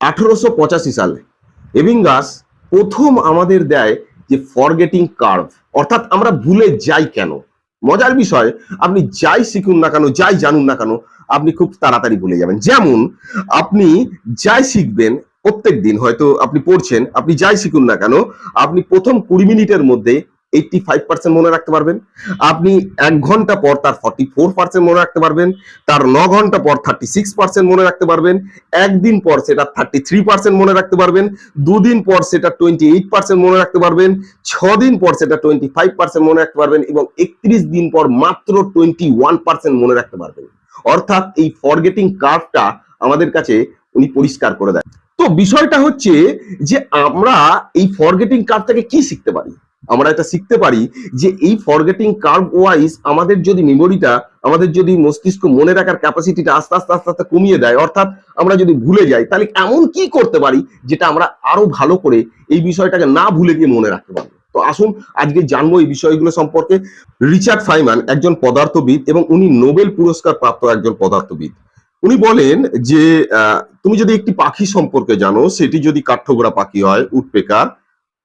আঠারোশো পঁচাশি সালে এভিঙ্গাস প্রথম আমাদের দেয় যে ফরগেটিং কার্ভ অর্থাৎ আমরা ভুলে যাই কেন? মজার বিষয়, আপনি যাই শিখুন না কেন, যাই জানুন না কেন, আপনি খুব তাড়াতাড়ি ভুলে যাবেন। যেমন, আপনি যাই শিখবেন প্রত্যেক দিন, হয়তো আপনি পড়ছেন, আপনি যাই শিখুন না কেন, আপনি প্রথম কুড়ি মিনিটের মধ্যে এইটটি ফাইভ পার্সেন্ট মনে রাখতে পারবেন। আপনি এক ঘণ্টা পর তার ফর্টি ফোর পার্সেন্ট মনে রাখতে পারবেন। তার ন ঘণ্টা পর থার্টি সিক্স পার্সেন্ট মনে রাখতে পারবেন। একদিন পর সেটা থার্টি থ্রি পার্সেন্ট মনে রাখতে পারবেন। দুদিন পর সেটা টোয়েন্টি এইট পার্সেন্ট মনে রাখতে পারবেন। ছ দিন পর সেটা টোয়েন্টি ফাইভ পার্সেন্ট মনে রাখতে পারবেন এবং একত্রিশ দিন পর মাত্র টোয়েন্টি ওয়ান পার্সেন্ট মনে রাখতে পারবেন। অর্থাৎ এই ফরগেটিং কার্ভটা আমাদের কাছে উনি পরিষ্কার করে দেয় তো বিষয়টা হচ্ছে যে আমরা এই ফরগেটিং কার্ভ থেকে কি শিখতে পারি? আমরা এটা শিখতে পারি যে এই ফরগেটিং কার্ভ ওয়াইজ আমাদের যদি মেমোরিটা আমাদের যদি মস্তিষ্ক মনে রাখার ক্যাপাসিটিটা আস্তে আস্তে আস্তে আস্তে কমিয়ে দেয়, অর্থাৎ আমরা যদি ভুলে যাই, তাহলে এমন কি করতে পারি যেটা আমরা আরও ভালো করে এই বিষয়টাকে না ভুলে গিয়ে মনে রাখতে পারব তো আসুন, আজকে জানব এই বিষয়গুলো সম্পর্কে। রিচার্ড ফাইমান একজন পদার্থবিদ এবং উনি নোবেল পুরস্কার প্রাপ্ত একজন পদার্থবিদ। উনি বলেন যে তুমি যদি একটি পাখি সম্পর্কে জানো, সেটি যদি কাঠঠোকরা পাখি হয়, উটপেকার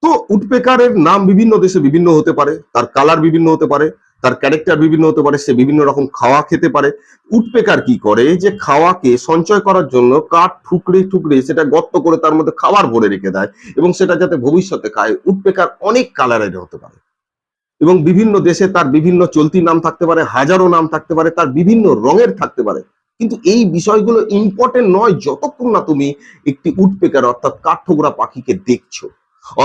তো উটপেকারের নাম বিভিন্ন দেশে বিভিন্ন হতে পারে, তার কালার বিভিন্ন হতে পারে, তার ক্যারেক্টার বিভিন্ন হতে পারে, সে বিভিন্ন রকম খাওয়া খেতে পারে। উটপেকার কি করে? যে খাওয়াকে সঞ্চয় করার জন্য কাঠ, ঠুকরে ঠুকরে সেটা গর্ত করে তার মধ্যে খাবার ভরে রেখে দেয় এবং সেটা যাতে ভবিষ্যতে খায়। উটপেকার অনেক কালারের হতে পারে। এবং বিভিন্ন দেশে তার বিভিন্ন চলতি নাম থাকতে পারে, হাজারো নাম থাকতে পারে, তার বিভিন্ন রঙের থাকতে পারে। কিন্তু এই বিষয়গুলো ইম্পর্টেন্ট নয় যতক্ষণ না তুমি একটি উটপেকার অর্থাৎ কাঠঠোকরা পাখিকে দেখছ।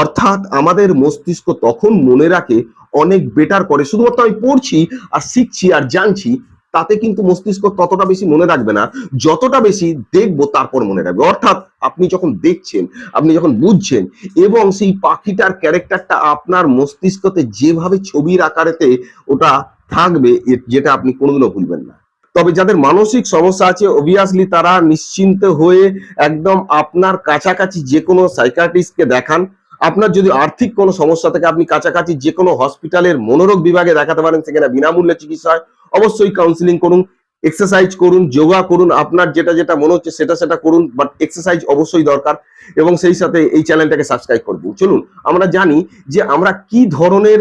অর্থাৎ আমাদের মস্তিষ্ক তখন মনে রাখে অনেক বেটার করে। শুধুমাত্র আমি পড়ছি আর শিখছি আর জানছি, তাতে কিন্তু মস্তিষ্ক ততটা বেশি মনে রাখবে না। যতটা বেশি দেখব তারপর মনে রাখবে। অর্থাৎ আপনি যখন দেখছেন, আপনি যখন বুঝছেন এবং সেই পাখিটার ক্যারেক্টারটা আপনার মস্তিষ্কতে যেভাবে ছবির আকারেতে ওটা থাকবে যেটা আপনি কোনোদিনও ভুলবেন না। তবে যাদের মানসিক সমস্যা আছে অবভিয়াসলি তারা নিশ্চিন্ত হয়ে একদম আপনার কাছাকাছি যে কোনো সাইকাট্রিস্টকে দেখান। আপনার যদি আর্থিক কোনো সমস্যা থাকে, আপনি কাছাকাছি যে কোনো হসপিটালের মনোরোগ বিভাগে দেখাতে পারেন, সেখানে বিনামূল্যে চিকিৎসা হয়। অবশ্যই কাউন্সিলিং করুন এক্সারসাইজ করুন, যোগা করুন, আপনার যেটা যেটা মনে হচ্ছে সেটা সেটা করুন বাট এক্সারসাইজ অবশ্যই দরকার। এবং সেই সাথে এই চ্যানেলটাকে সাবস্ক্রাইব করে চলুন, আমরা জানি যে আমরা কি ধরনের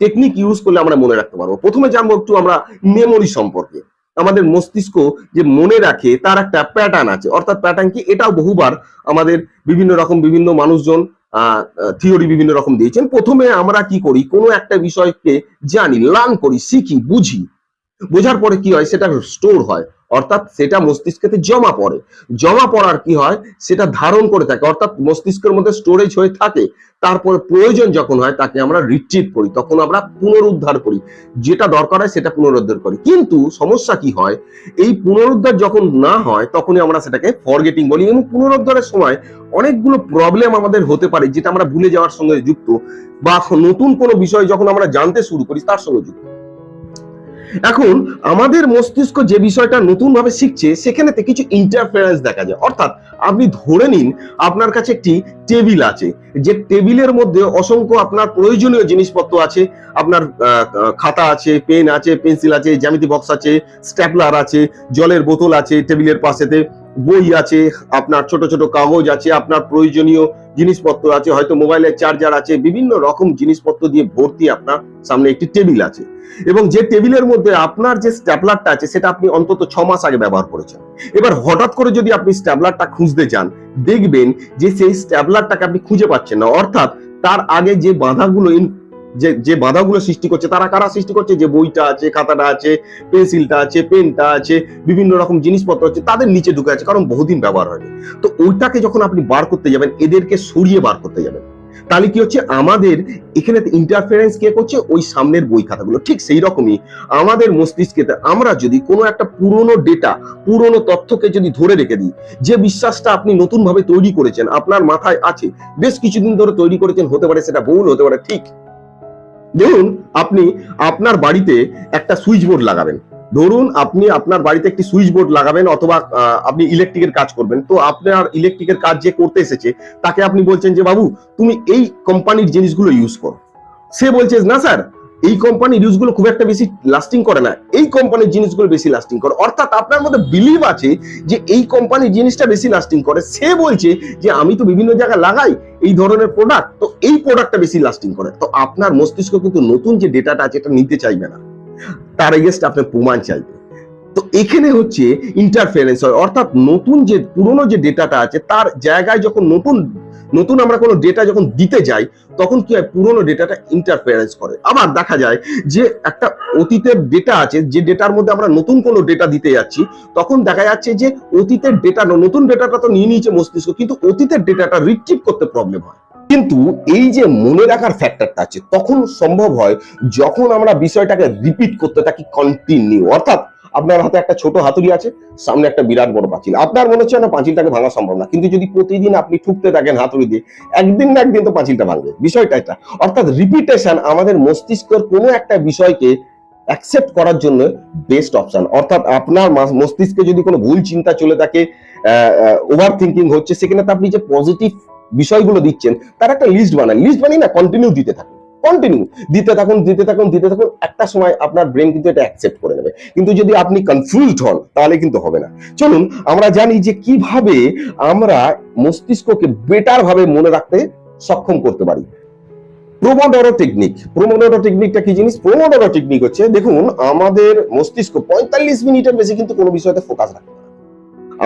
টেকনিক ইউজ করলে আমরা মনে রাখতে পারব। প্রথমে জানব একটু আমরা মেমোরি সম্পর্কে। আমাদের মস্তিষ্ক যে মনে রাখে, তার একটা প্যাটার্ন আছে। অর্থাৎ প্যাটার্ন কি? এটাও বহুবার আমাদের বিভিন্ন রকম বিভিন্ন মানুষজন থিওরি বিভিন্ন রকম দিয়েছেন। প্রথমে আমরা কি করি, কোনো একটা বিষয়কে জানি লার্ন করি, শিখি, বুঝি। বোঝার পরে কি হয়, সেটা স্টোর হয়। অর্থাৎ সেটা মস্তিষ্কেতে জমা পড়ে। জমা পড়ার কি হয়? সেটা ধারণ করে থাকে। অর্থাৎ মস্তিষ্কের মধ্যে স্টোরেজ হয়ে থাকে। তারপরে প্রয়োজন যখন হয়, তাকে আমরা রিট্রিভ করি। তখন আমরা পুনরুদ্ধার করি। যেটা দরকার হয়, সেটা পুনরুদ্ধার করি। কিন্তু সমস্যা কি হয়? এই পুনরুদ্ধার যখন না হয়, তখনই আমরা সেটাকে ফরগেটিং বলি এবং পুনরুদ্ধারের সময় অনেকগুলো প্রবলেম আমাদের হতে পারে, যেটা আমরা ভুলে যাওয়ার সঙ্গে যুক্ত বা নতুন কোনো বিষয় যখন আমরা জানতে শুরু করি, তার সঙ্গে যুক্ত। এখন আমাদের মস্তিষ্ক যে বিষয়টা নতুন ভাবে শিখছে, সেখানেতে কিছু ইন্টারফারেন্স দেখা যায়। অর্থাৎ আপনি ধরে নিন, আপনার কাছে একটি টেবিল আছে। যে টেবিলের মধ্যে অসংখ্য আপনার প্রয়োজনীয় জিনিসপত্র আছে। আপনার খাতা আছে পেন আছে পেন্সিল আছে, জ্যামিতি বক্স আছে স্ট্যাপলার আছে, জলের বোতল আছে টেবিলের পাশেতে। বই আছে, আপনার ছোট ছোট কাগজ আছে, আপনার প্রয়োজনীয় জিনিসপত্র আছে, হয়তো মোবাইলের চার্জার আছে, বিভিন্ন রকম জিনিসপত্র দিয়ে ভর্তি আপনার সামনে একটি টেবিল আছে। এবং যে টেবিলের মধ্যে আপনার যে স্ট্যাপলারটা আছে, সেটা আপনি অন্তত ছ মাস আগে ব্যবহার করেছেন। এবার হঠাৎ করে যদি আপনি স্ট্যাপলারটা খুঁজতে যান দেখবেন যে সেই স্ট্যাপলারটাকে আপনি খুঁজে পাচ্ছেন না। অর্থাৎ তার আগে যে বাধাগুলো যে যে বাধাগুলো সৃষ্টি করছে, তারা কারা সৃষ্টি করছে? যে বইটা আছে, খাতাটা আছে, পেন্সিলটা আছে, পেনটা আছে, বিভিন্ন রকম জিনিসপত্র আছে, তাদের নিচে ঢুকে আছে, কারণ বহুদিন ব্যবহার হয়নি। তো ওইটাকে যখন আপনি বার করতে যাবেন, এদেরকে সরিয়ে বার করতে যাবেন, তাহলে কি হচ্ছে? আমাদের এখানে ইন্টারফারেন্স কে করছে? ওই সামনের বই খাতাগুলো। ঠিক সেই রকমই আমাদের মস্তিষ্কেতে আমরা যদি কোনো একটা পুরনো ডেটা পুরনো তথ্যকে যদি ধরে রেখে দিই, যে বিশ্বাসটা আপনি নতুন ভাবে তৈরি করেছেন, আপনার মাথায় আছে, বেশ কিছুদিন ধরে তৈরি করেছেন, হতে পারে সেটা ভুল, হতে পারে, ঠিক ধরুন আপনি আপনার বাড়িতে একটা সুইচ বোর্ড লাগাবেন। ধরুন আপনি আপনার বাড়িতে একটি সুইচ বোর্ড লাগাবেন অথবা আপনি ইলেকট্রিকের কাজ করবেন। তো আপনার ইলেকট্রিকের কাজ যে করতে এসেছে, তাকে আপনি বলছেন যে, বাবু, তুমি এই কোম্পানির জিনিসগুলো ইউজ করো। সে বলছে, না স্যার এই কোম্পানির ইউজগুলো খুব একটা বেশি লাস্টিং করে না। এই কোম্পানির জিনিসগুলো বেশি লাস্টিং করে। অর্থাৎ আপনার মধ্যে বিলিভ আছে যে এই কোম্পানির জিনিসটা বেশি লাস্টিং করে। সে বলছে যে আমি তো বিভিন্ন জায়গায় লাগাই এই ধরনের প্রোডাক্ট তো এই প্রোডাক্টটা বেশি লাস্টিং করে। তো আপনার মস্তিষ্ক কিন্তু নতুন যে ডেটাটা আছে এটা নিতে চাইবে না। তার এগেস্ট আপনার প্রমাণ চাইবে। তো এখানে হচ্ছে ইন্টারফারেন্স হয়। অর্থাৎ নতুন যে পুরনো যে ডেটাটা আছে, তার জায়গায় যখন নতুন নতুন আমরা কোনো ডেটা যখন দিতে যাই, তখন কি হয়? পুরনো ডেটাটা ইন্টারফারেন্স করে। আবার দেখা যায় যে একটা অতীতের ডেটা আছে, যে ডেটার মধ্যে আমরা নতুন কোনো ডেটা দিতে যাচ্ছি, তখন দেখা যাচ্ছে যে অতীতের ডেটা নতুন ডেটাটা তো নিয়ে নিয়েছে মস্তিষ্ক, কিন্তু অতীতের ডেটাটা রিট্রিভ করতে প্রবলেম হয়। কিন্তু এই যে মনে রাখার ফ্যাক্টরটা আছে, তখন সম্ভব হয় যখন আমরা বিষয়টাকে রিপিট করতে থাকি কন্টিনিউ অর্থাৎ আপনার হাতে একটা ছোট হাতুড়ি আছে, সামনে একটা বিরাট বড় পাঁচিল। আপনার মনে হচ্ছে না পাঁচিলটাকে ভাঙা সম্ভব না, কিন্তু যদি প্রতিদিন আপনি ঠুকতে থাকেন হাতুড়ি দিয়ে, একদিন না একদিন তো পাঁচিলটা ভাঙবে। বিষয়টা এটা। অর্থাৎ রিপিটেশন আমাদের মস্তিষ্কের কোনো একটা বিষয়কে অ্যাকসেপ্ট করার জন্য বেস্ট অপশন অর্থাৎ আপনার মাস- মস্তিষ্কে যদি কোনো ভুল চিন্তা চলে থাকে ওভার থিঙ্কিং হচ্ছে, সেখানে তো আপনি যে পজিটিভ বিষয়গুলো দিচ্ছেন, তার একটা লিস্ট বানান। লিস্ট বানিয়ে না কন্টিনিউ দিতে থাকুন। কন্টিনিউ দিতে থাকুন দিতে থাকুন দিতে থাকুন, একটা সময় আপনার ব্রেন কিন্তু এটা অ্যাকসেপ্ট করে নেবে। কিন্তু যদি আপনি কনফিউজড হন, তাহলে কিন্তু হবে না। চলুন, আমরা জানি যে কীভাবে আমরা মস্তিষ্ককে বেটার ভাবে মনে রাখতে সক্ষম করতে পারি। প্রোমোডোরো টেকনিক প্রোমোডোরো টেকনিকটা কি জিনিস? প্রোমোডোরো টেকনিক হচ্ছে, দেখুন, আমাদের মস্তিষ্ক পঁয়তাল্লিশ মিনিটের বেশি কিন্তু কোনো বিষয়তে ফোকাস রাখতে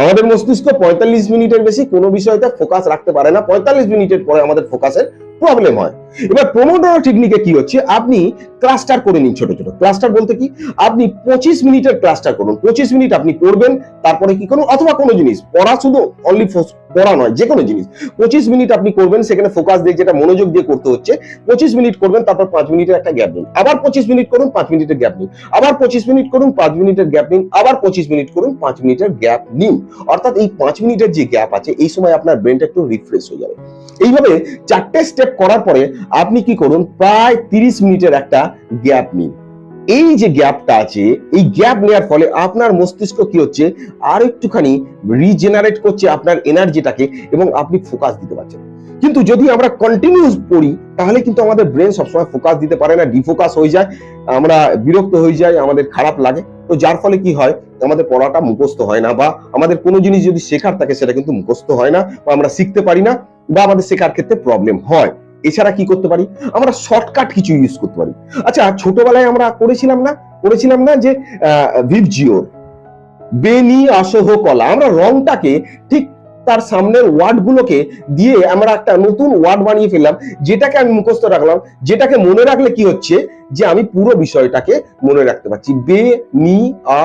আমাদের মস্তিষ্ক পঁয়তাল্লিশ মিনিটের বেশি কোনো বিষয়তে ফোকাস রাখতে পারে না। পঁয়তাল্লিশ মিনিটের পরে আমাদের ফোকাসের প্রবলেম হয়। এবার প্রোমোডোরো টেকনিকে কি হচ্ছে? আপনি ক্লাস্টার করে নিন ছোট ছোট। ক্লাস্টার বলতে কি? আপনি পঁচিশ মিনিটের ক্লাস্টার করুন। পঁচিশ মিনিট আপনি পড়বেন তারপরে কি করুন? অথবা কোনো জিনিস, পড়া শুধু অনলি পড়া নয়, যে কোনো জিনিস। পঁচিশ মিনিট আপনি করবেন, সেখানে ফোকাস দিয়ে যেটা মনোযোগ দিয়ে করতে হচ্ছে, পঁচিশ মিনিট করবেন, তারপর পাঁচ মিনিটের একটা গ্যাপ নিন। আবার পঁচিশ মিনিট করুন, পাঁচ মিনিটের গ্যাপ নিন। আবার পঁচিশ মিনিট করুন, পাঁচ মিনিটের গ্যাপ নিন। আবার পঁচিশ মিনিট করুন, পাঁচ মিনিটের গ্যাপ নিন। অর্থাৎ এই পাঁচ মিনিটের যে গ্যাপ আছে, এই সময় আপনার ব্রেনটা একটু রিফ্রেশ হয়ে যাবে। এইভাবে চারটে স্টেপ করার পরে আপনি কি করুন, প্রায় তিরিশ মিনিটের একটা গ্যাপ নিন। এই যে গ্যাপটা আছে, এই গ্যাপ নেওয়ার ফলে আপনার মস্তিষ্ক কি হচ্ছে, আর একটুখানি রিজেনারেট করছে আপনার এনার্জিটাকে এবং আপনি ফোকাস দিতে পারছেন। কিন্তু যদি আমরা কন্টিনিউস পড়ি, তাহলে কিন্তু আমাদের ব্রেন সবসময় ফোকাস দিতে পারে না ডিফোকাস হয়ে যায়, আমরা বিরক্ত হয়ে যাই, আমাদের খারাপ লাগে। তো যার ফলে কি হয়, আমাদের পড়াটা মুখস্থ হয় না বা আমাদের কোনো জিনিস যদি শেখার থাকে, সেটা কিন্তু মুখস্থ হয় না বা আমরা শিখতে পারি না বা আমাদের শেখার ক্ষেত্রে প্রবলেম হয়। এছাড়া কি করতে পারি? আমরা শর্টকাট কিছু ইউজ করতে পারি। আচ্ছা ছোটবেলায় আমরা করেছিলাম না? করেছিলাম না যে ভিভ ভিভজিওর বেনি আসহ কলা আমরা রংটাকে ঠিক তার সামনের ওয়ার্ড গুলোকে দিয়ে আমরা একটা নতুন ওয়ার্ড বানিয়ে ফেললাম, যেটাকে আমি মুখস্থ রাখলাম, যেটাকে মনে রাখলে কি হচ্ছে? যে আমি পুরো বিষয়টাকে মনে রাখতে পারছি। বে নি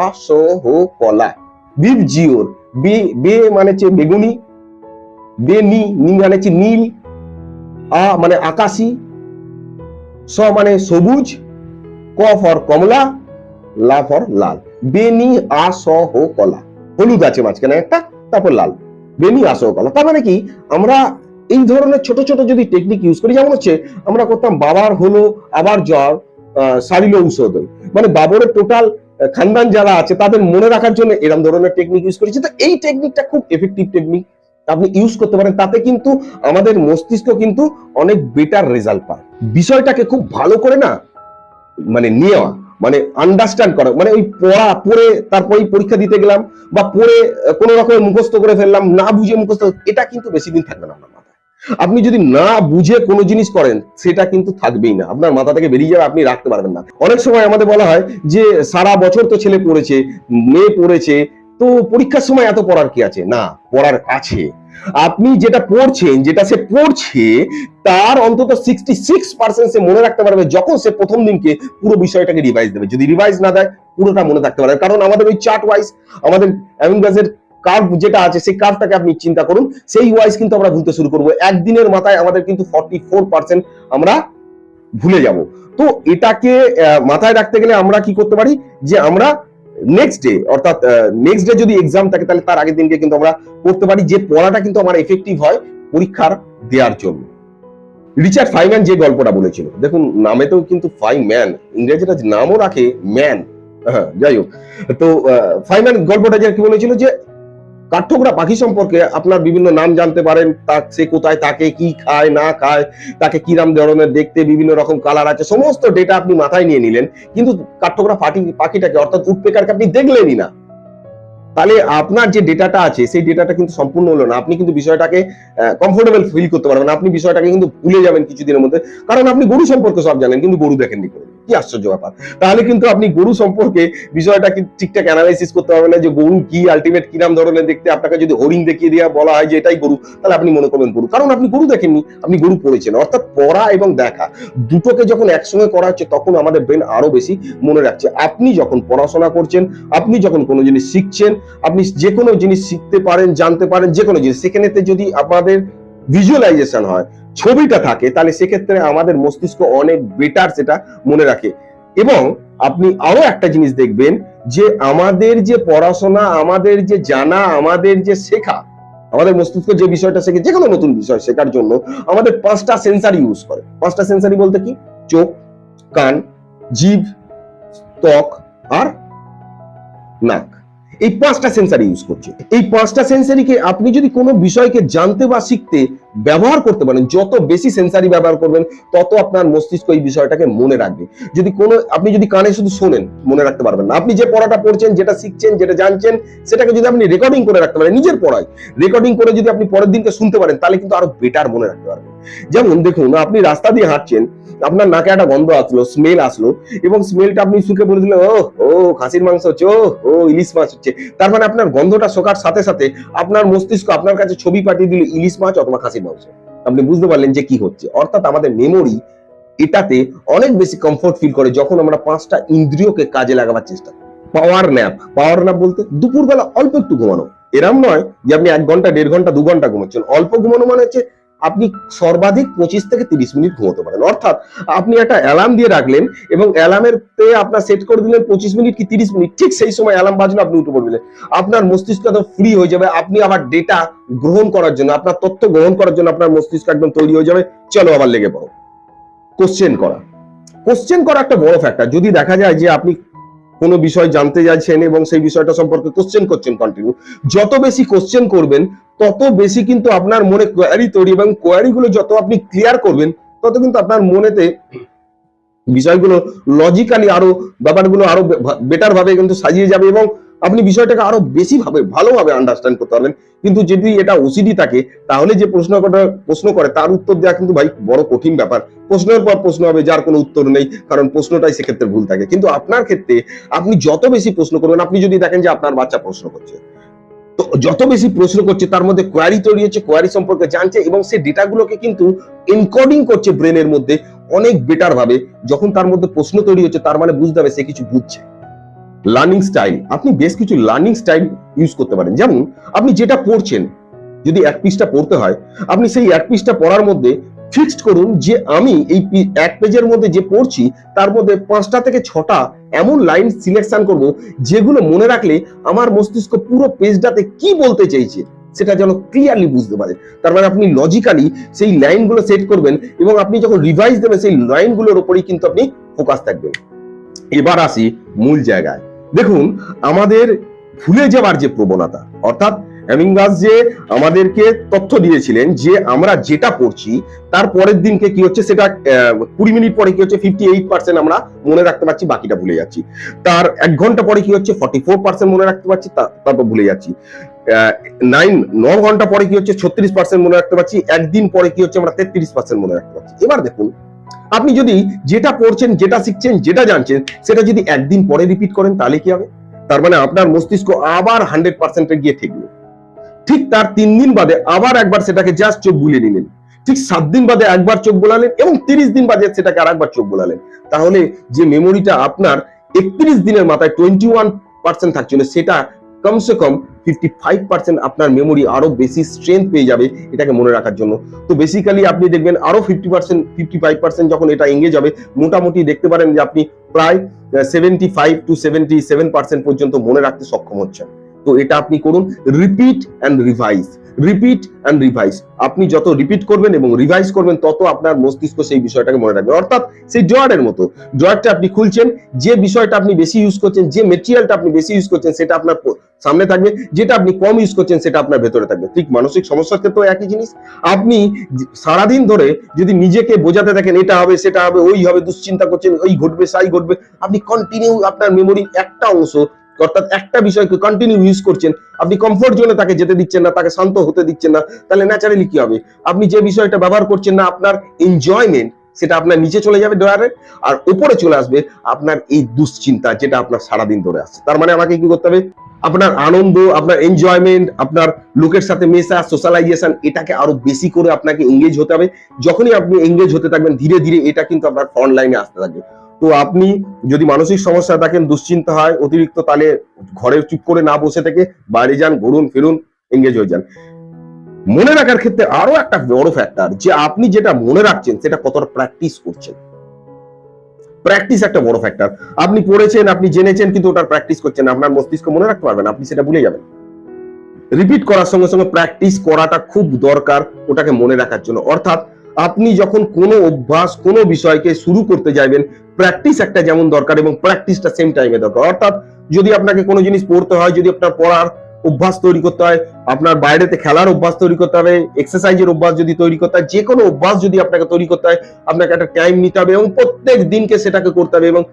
আসহ কলা ভিভজিওর বে বে মানে বেগুনি বে নি মানে নীল। আ মানে আকাশি, স মানে সবুজ, ক ফর কমলা, লা ফর লাল। বেনি, আ, স, হো, কলা। হলুদ আছে মাঝখানে একটা, তারপর লাল। বেনি, আ, স কলা। তার মানে কি? আমরা এই ধরনের ছোট ছোট যদি টেকনিক ইউজ করি, যেমন হচ্ছে আমরা করতাম বাবার হলো, আবার জ্বর সারিল ঔষধ। মানে বাবরের টোটাল খানদান যারা আছে, তাদের মনে রাখার জন্য এরকম ধরনের টেকনিক ইউজ করেছি। তো এই টেকনিকটা খুব এফেক্টিভ টেকনিক আপনি ইউজ করতে পারেন, তাতে কিন্তু আমাদের মস্তিষ্ক কিন্তু অনেক বেটার রেজাল্ট পায়। বিষয়টাকে খুব ভালো করে না মানে নেওয়া মানে আন্ডারস্ট্যান্ড করা মানে ওই পড়া, পড়ে তারপরে পরীক্ষা দিতে গেলাম বা পড়ে কোনো রকমের মুখস্থ করে ফেললাম, না বুঝে মুখস্থ, এটা কিন্তু বেশি দিন থাকবে না আপনার মাথায়। আপনি যদি না বুঝে কোনো জিনিস করেন, সেটা কিন্তু থাকবেই না, আপনার মাথা থেকে বেরিয়ে যাবে, আপনি রাখতে পারবেন না। অনেক সময় আমাদের বলা হয় যে, সারা বছর তো ছেলে পড়েছে, মেয়ে পড়েছে তো পরীক্ষার সময় এত পড়ার কি আছে? না, পড়ার আছে। আপনি যেটা পড়ছেন, যেটা সে পড়ছে, তার অন্তত সিক্সটি সিক্স পার্সেন্ট সে মনে রাখতে পারবে যখন সে প্রথম দিনকে পুরো বিষয়টাকে রিভাইজ দেবে। যদি রিভাইজ না দেয়, পুরোটা মনে থাকতে পারবে। কারণ আমাদের ওই চার্ট ওয়াইজ আমাদের অ্যামিনগাসের কার্ভ যেটা আছে, সেই কার্ভটাকে আপনি চিন্তা করুন। সেই ওয়াইজ কিন্তু আমরা ভুলতে শুরু করব। একদিনের মাথায় আমাদের কিন্তু ফর্টি ফোর পার্সেন্ট আমরা ভুলে যাব। তো এটাকে মাথায় রাখতে গেলে আমরা কি করতে পারি? যে আমরা নেক্সট ডে অর্থাৎ নেক্সট ডে যদি এক্সাম থাকে, তাহলে তার আগের দিনকে কিন্তু আমরা করতে পারি, যে পড়াটা কিন্তু আমার এফেক্টিভ হয় পরীক্ষার দেওয়ার জন্য। রিচার্ড ফাইম্যান যে গল্পটা বলেছিল, দেখুন নামে তো কিন্তু ফাইম্যান, ইংরেজিটা নামও রাখে, ম্যান হ্যাঁ যাই হোক। তো ফাইম্যান গল্পটা যে কি বলেছিল যে কাঠঠোকরা পাখি সম্পর্কে আপনার বিভিন্ন নাম জানতে পারেন, তা সে কোথায় তাকে কি খায়, না খায়, তাকে কিরাম ধরনের দেখতে বিভিন্ন রকম কালার আছে, সমস্ত ডেটা আপনি মাথায় নিয়ে নিলেন, কিন্তু কাঠঠোকরা পাখি, পাখিটাকে অর্থাৎ উটপেকারকে আপনি দেখলেনই না। তাহলে আপনার যে ডেটাটা আছে, সেই ডেটাটা কিন্তু সম্পূর্ণ হলো না। আপনি কিন্তু বিষয়টাকে কমফোর্টেবল ফিল করতে পারবেন আপনি বিষয়টাকে কিন্তু ভুলে যাবেন কিছুদিনের মধ্যে। কারণ আপনি গরু সম্পর্কে সব জানেন, কিন্তু গরু দেখেননি কোনো কি আশ্চর্য ব্যাপার। তাহলে কিন্তু আপনি গরু সম্পর্কে বিষয়টা ঠিকঠাক অ্যানালাইসিস করতে পারবেন না যে গরু কি আলটিমেট কি নাম ধরনের দেখতে? আপনাকে যদি হরিণ দেখিয়ে দেওয়া বলা হয় যে এটাই গরু, তাহলে আপনি মনে করবেন গরু। কারণ আপনি গরু দেখেননি, আপনি গরু পড়েছেন। অর্থাৎ পড়া এবং দেখা দুটোকে যখন একসঙ্গে করা হচ্ছে, তখন আমাদের ব্রেন আরও বেশি মনে রাখছে। আপনি যখন পড়াশোনা করছেন, আপনি যখন কোনো জিনিস শিখছেন, আপনি যে কোনো জিনিস শিখতে পারেন, জানতে পারেন, যে কোনো জিনিস। সেখানেতে যদি আমাদের ভিজুয়ালাইজেশন হয় ছবিটা থাকে, তাহলে সেক্ষেত্রে আমাদের মস্তিষ্ক অনেক বেটার সেটা মনে রাখে। এবং আপনি আরও একটা জিনিস দেখবেন যে আমাদের যে পড়াশোনা, আমাদের যে জানা, আমাদের যে শেখা, আমাদের মস্তিষ্ক যে বিষয়টা শেখে যে কোনো নতুন বিষয় শেখার জন্য আমাদের পাঁচটা সেন্সারি ইউজ করে। পাঁচটা সেন্সারি বলতে কি? চোখ, কান, জিভ, ত্বক আর নাক। এই পাঁচটা সেন্সারি ইউজ করছে। এই পাঁচটা সেন্সারিকে আপনি যদি কোনো বিষয়কে জানতে বা শিখতে ব্যবহার করতে পারেন, যত বেশি সেন্সারি ব্যবহার করবেন, তত আপনার মস্তিষ্ক এই বিষয়টাকে মনে রাখবে। যদি কোনো, আপনি যদি কানে শুধু শোনেন, মনে রাখতে পারবেন না। আপনি যে পড়াটা পড়ছেন, যেটা শিখছেন, যেটা জানছেন, সেটাকে যদি আপনি রেকর্ডিং করে রাখতে পারেন, নিজের পড়ায়। রেকর্ডিং করে যদি আপনি পরের দিনকে শুনতে পারেন, তাহলে কিন্তু আরও বেটার মনে রাখতে পারবেন। যেমন দেখুন, আপনি রাস্তা দিয়ে হাঁটছেন, আপনার নাকে একটা গন্ধ আসলো স্মেল আসলো, এবং স্মেলটা আপনি শুকে বলে দিলেন ও ও, খাসির মাংস হচ্ছে ও ও, ইলিশ মাছ হচ্ছে। তার মানে আপনার গন্ধটা শোকার সাথে সাথে আপনার মস্তিষ্ক আপনার কাছে ছবি পাঠিয়ে দিল, ইলিশ মাছ অথবা খাসির আপনি বুঝতে পারলেন যে কি হচ্ছে। অর্থাৎ আমাদের মেমোরি এটাতে অনেক বেশি কমফোর্ট ফিল করে যখন আমরা পাঁচটা ইন্দ্রিয়কে কাজে লাগাবার চেষ্টা করি। পাওয়ার ন্যাপ পাওয়ার ন্যাপ বলতে দুপুরবেলা অল্প একটু ঘুমানো। এরম নয় যে আপনি এক ঘণ্টা, দেড় ঘণ্টা, দু ঘণ্টা ঘুমাচ্ছেন। অল্প ঘুমানো মানে হচ্ছে আপনি সর্বাধিক পঁচিশ থেকে তিরিশ মিনিট ঘুমোতে পারেন। অর্থাৎ আপনি একটা অ্যালার্ম দিয়ে রাখলেন এবং অ্যালার্মের আপনার সেট করে দিলেন পঁচিশ মিনিট কি তিরিশ মিনিট, ঠিক সেই সময় অ্যালার্ম বাজলো, আপনি উঠে পড়বেন। আপনার মস্তিষ্ক তো ফ্রি হয়ে যাবে, আপনি আবার ডেটা গ্রহণ করার জন্য, আপনার তথ্য গ্রহণ করার জন্য আপনার মস্তিষ্ক একদম তৈরি হয়ে যাবে। চলো আবার লেগে পড়ো। কোশ্চেন করা। কোশ্চেন করা একটা বড় ফ্যাক্টর যদি দেখা যায় যে আপনি কোনো বিষয় জানতে যাচ্ছেন এবং সেই বিষয়টা সম্পর্কে কোশ্চেন করছেন কন্টিনিউ যত বেশি কোশ্চেন করবেন, তত বেশি কিন্তু আপনার মনে কোয়ারি তৈরি এবং কোয়ারি গুলো যত আপনি ক্লিয়ার করবেন, তত কিন্তু আপনার মনেতে বিষয়গুলো লজিক্যালি আরও, ব্যাপারগুলো আরও বেটার ভাবে কিন্তু সাজিয়ে যাবে এবং আপনি বিষয়টাকে আরও বেশি ভাবে, ভালোভাবে আন্ডারস্ট্যান্ড করতে পারবেন। কিন্তু যদি এটা ওসিডি থাকে, তাহলে যে প্রশ্ন প্রশ্ন করে, তার উত্তর দেওয়া কিন্তু ভাই বড় কঠিন ব্যাপার। প্রশ্নের পর প্রশ্ন হবে, যার কোনো উত্তর নেই, কারণ প্রশ্নটাই সেক্ষেত্রে ভুল থাকে। কিন্তু আপনার ক্ষেত্রে আপনি যত বেশি প্রশ্ন করবেন, আপনি যদি দেখেন যে আপনার বাচ্চা প্রশ্ন করছে, তো যত বেশি প্রশ্ন করছে, তার মধ্যে কোয়ারি তৈরি হচ্ছে কোয়ারি সম্পর্কে জানছে, এবং সেই ডেটাগুলোকে কিন্তু এনকোডিং করছে ব্রেনের মধ্যে অনেক বেটার ভাবে। যখন তার মধ্যে প্রশ্ন তৈরি হচ্ছে, তার মানে বুঝতে হবে সে কিছু বুঝছে। লার্নিং স্টাইল আপনি বেশ কিছু লার্নিং স্টাইল ইউজ করতে পারেন। যেমন, আপনি যেটা পড়ছেন, যদি এক পিসটা পড়তে হয়, আপনি সেই এক পিসটা পড়ার মধ্যে ফিক্সড করুন যে আমি এই এক পেজের মধ্যে যে পড়ছি, তার মধ্যে পাঁচটা থেকে ছটা এমন লাইন সিলেকশন করব যেগুলো মনে রাখলে আমার মস্তিষ্ক পুরো পেজটাতে কি বলতে চাইছে, সেটা যেন ক্লিয়ারলি বুঝতে পারে। তার মানে আপনি লজিক্যালি সেই লাইনগুলো সেট করবেন এবং আপনি যখন রিভাইজ দেবেন, সেই লাইনগুলোর উপরেই কিন্তু আপনি ফোকাস থাকবেন। এবার আসি মূল জায়গায়। দেখুন, আমাদের ভুলে যাওয়ার যে প্রবণতা, অর্থাৎ অ্যামিঙ্গাস যে আমাদেরকে তথ্য দিয়েছিলেন যে আমরা যেটা পড়ছি, তার পরের দিনকে কি হচ্ছে, সেটা কুড়ি মিনিট পরে কি হচ্ছে ফিফটি এইট পার্সেন্ট আমরা মনে রাখতে পারছি, বাকিটা ভুলে যাচ্ছি। তার এক ঘণ্টা পরে কি হচ্ছে ফর্টি ফোর পার্সেন্ট মনে রাখতে পারছি তারপর ভুলে যাচ্ছি। নাইন ন ঘণ্টা পরে কি হচ্ছে, ছত্রিশ পার্সেন্ট মনে রাখতে পারছি, একদিন পরে কি হচ্ছে, আমরা তেত্রিশ পার্সেন্ট মনে রাখতে পারছি। এবার দেখুন আপনি যদি যেটা পড়ছেন, যেটা শিখছেন, যেটা জানছেন, সেটা যদি একদিন পরে রিপিট করেন, তাহলে কি হবে? তার মানে আপনার মস্তিষ্ক আবার হান্ড্রেড পার্সেন্টে গিয়ে ঠেকলো। ঠিক তার তিন দিন বাদে আবার একবার সেটাকে জাস্ট চোখ বুলিয়ে নিলেন। ঠিক সাত দিন বাদে একবার চোখ বোলালেন এবং তিরিশ দিন বাদে সেটাকে আর একবার চোখ বোলালেন। তাহলে যে মেমোরিটা আপনার একত্রিশ দিনের মাথায় টোয়েন্টি ওয়ান পার্সেন্ট থাকছিল, সেটা কমসে কম ফিফটি ফাইভ পার্সেন্ট আপনার মেমোরি আরও বেশি স্ট্রেংথ পেয়ে যাবে এটাকে মনে রাখার জন্য। তো বেসিক্যালি আপনি দেখবেন আরও fifty percent fifty five percent যখন এটা এঙ্গেজ যাবে, মোটামুটি দেখতে পারেন যে আপনি প্রায় seventy five to seventy seven percent পর্যন্ত মনে রাখতে সক্ষম হচ্ছেন। তো এটা আপনি করুন repeat and revise repeat and revise আপনি যত রিপিট করবেন এবং রিভাইজ করবেন, তত আপনার মস্তিষ্ক সেই বিষয়টাকে মনে রাখবে। অর্থাৎ সেই ড্রয়ারের মতো ড্রয়ারটা আপনি খুলছেন, যে বিষয়টা আপনি বেশি ইউজ করছেন, যে মেটেরিয়ালটা আপনি বেশি ইউজ করছেন, সেটা আপনার সামনে থাকবে, যেটা আপনি কম ইউজ করছেন, সেটা আপনার ভেতরে থাকবে। ঠিক মানসিক সমস্যার ক্ষেত্রেও একই জিনিস। আপনি সারাদিন ধরে যদি নিজেকে বোঝাতে থাকেন এটা হবে, সেটা হবে, ওই হবে, দুশ্চিন্তা করছেন, ওই ঘটবে, সাই ঘটবে, আপনি কন্টিনিউ আপনার মেমোরির একটা অংশ অর্থাৎ একটা বিষয়কে কন্টিনিউ ইউজ করছেন, আপনি কমফোর্ট জোনে তাকে যেতে দিচ্ছেন না, তাকে শান্ত হতে দিচ্ছেন না, তাহলে ন্যাচারালি কি হবে? আপনি যে বিষয়টা ব্যবহার করছেন না, আপনার এনজয়মেন্ট সেটা আপনার নিচে চলে যাবে ড্রয়ারে আর উপরে চলে আসবে আপনার এই দুশ্চিন্তা যেটা আপনার সারাদিন ধরে আসছে তার মানে আমাকে কি করতে হবে? আপনার আনন্দ, আপনার এনজয়মেন্ট আপনার লোকের সাথে মেশা সোশ্যালাইজেশন এটাকে আরও বেশি করে আপনাকে এঙ্গেজ হতে হবে। যখনই আপনি এঙ্গেজ হতে থাকবেন, ধীরে ধীরে এটা কিন্তু আপনার ফ্রন্ট লাইনে আসতে থাকবে। তো আপনি যদি মানসিক সমস্যা থাকেন, দুশ্চিন্তা হয়, অতিরিক্ত তাহলে ঘরে চুপ করে না বসে থেকে বাইরে যান, ঘুরুন, ফিরুন এঙ্গেজ হয়ে যান। মনে রাখার ক্ষেত্রে আরও একটা বড় ফ্যাক্টর যে আপনি যেটা মনে রাখছেন, সেটা কতটা প্র্যাকটিস করছেন। প্র্যাকটিস একটা বড় ফ্যাক্টর আপনি পড়েছেন, আপনি জেনেছেন, কিন্তু ওটার প্র্যাকটিস করছেন আপনার মস্তিষ্ক মনে রাখতে পারবেন আপনি সেটা ভুলে যাবেন। রিপিট করার সঙ্গে সঙ্গে প্র্যাকটিস করাটা খুব দরকার, ওটাকে মনে রাখার জন্য। অর্থাৎ আপনি যখন কোনো অভ্যাস, কোনো বিষয়কে শুরু করতে যাবেন প্র্যাকটিস একটা যেমন দরকার এবং প্র্যাকটিসটা সেম টাইমে দরকার। অর্থাৎ যদি আপনাকে কোনো জিনিস পড়তে হয়, যদি আপনার পড়ার অভ্যাস তৈরি করতে হয়, আপনার বাইরেতে খেলার অভ্যাস তৈরি করতে হবে এক্সারসাইজের অভ্যাস যদি তৈরি করতে হয় যে কোনো অভ্যাস যদি আপনাকে তৈরি করতে হয়, আপনাকে একটা টাইম নিতে হবে এবং প্রত্যেক দিনকে সেটাকে করতে হবে এবং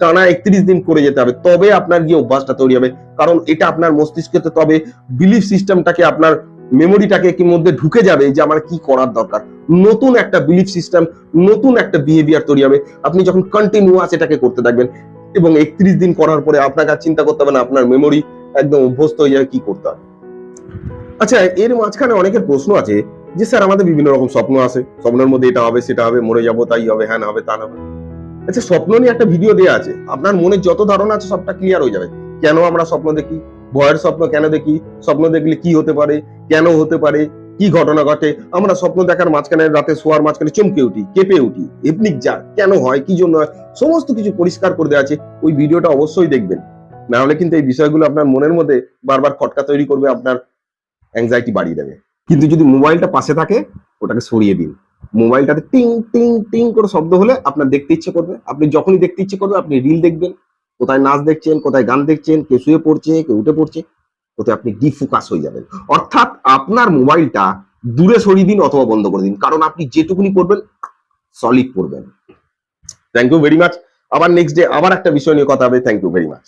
টানা একত্রিশ দিন করে যেতে হবে। তবে আপনার গিয়ে অভ্যাসটা তৈরি হবে। কারণ এটা আপনার মস্তিষ্কে তবে বিলিফ সিস্টেমটাকে আপনার মেমোরিটাকে কি মধ্যে ঢুকে যাবে যে আমার কি করার দরকার? নতুন একটা বিলিফ সিস্টেম নতুন একটা বিহেভিয়ার তৈরি হবে। আপনি যখন কন্টিনিউয়াস এটাকে করতে থাকবেন এবং একত্রিশ দিন করার পরে আপনাকে আর চিন্তা করতে হবে না, আপনার মেমোরি একদম অভ্যস্ত হয়ে যাবে, কি করতে হবে? আচ্ছা এর মাঝখানে অনেকের প্রশ্ন আছে যে, স্যার, আমাদের বিভিন্ন রকম স্বপ্ন আছে। স্বপ্নের মধ্যে এটা হবে, সেটা হবে, মরে যাব, তাই হবে হ্যাঁ হবে, তা হবে। আচ্ছা স্বপ্ন নিয়ে একটা ভিডিও দেওয়া আছে। আপনার মনে যত ধারণা আছে, সবটা ক্লিয়ার হয়ে যাবে। কেন আমরা স্বপ্ন দেখি? ভয়ের স্বপ্ন কেন দেখি? স্বপ্ন দেখলে কি হতে পারে? কেন হতে পারে? কি ঘটনা ঘটে? আমরা স্বপ্ন দেখার মাঝখানে, রাতে শোয়ার মাঝখানে চমকে উঠি, কেঁপে উঠি। এপনিক যা, কেন হয়, কি জন্য হয়, সমস্ত কিছু পরিষ্কার করে দেওয়া আছে। ওই ভিডিওটা অবশ্যই দেখবেন। না হলে কিন্তু এই বিষয়গুলো আপনার মনের মধ্যে বারবার খটকা তৈরি করবে, আপনার অ্যাংজাইটি বাড়িয়ে দেবে। কিন্তু যদি মোবাইলটা পাশে থাকে, ওটাকে সরিয়ে দিন। মোবাইলটাতে টিং টিং টিং করে শব্দ হলে আপনার দেখতে ইচ্ছে করবে। আপনি যখনই দেখতে ইচ্ছে করবে আপনি রিল দেখবেন। কোথায় নাচ দেখছেন, কোথায় গান দেখছেন, কে শুয়ে পড়ছে, কে উঠে পড়ছে, ওতে আপনি ডিফোকাস হয়ে যাবেন। অর্থাৎ আপনার মোবাইলটা দূরে সরিয়ে দিন অথবা বন্ধ করে দিন। কারণ আপনি যেটুকুনি করবেন সলিড করবেন থ্যাংক ইউ ভেরি মাচ আবার নেক্সট ডে আবার একটা বিষয় নিয়ে কথা হবে। Thank you very much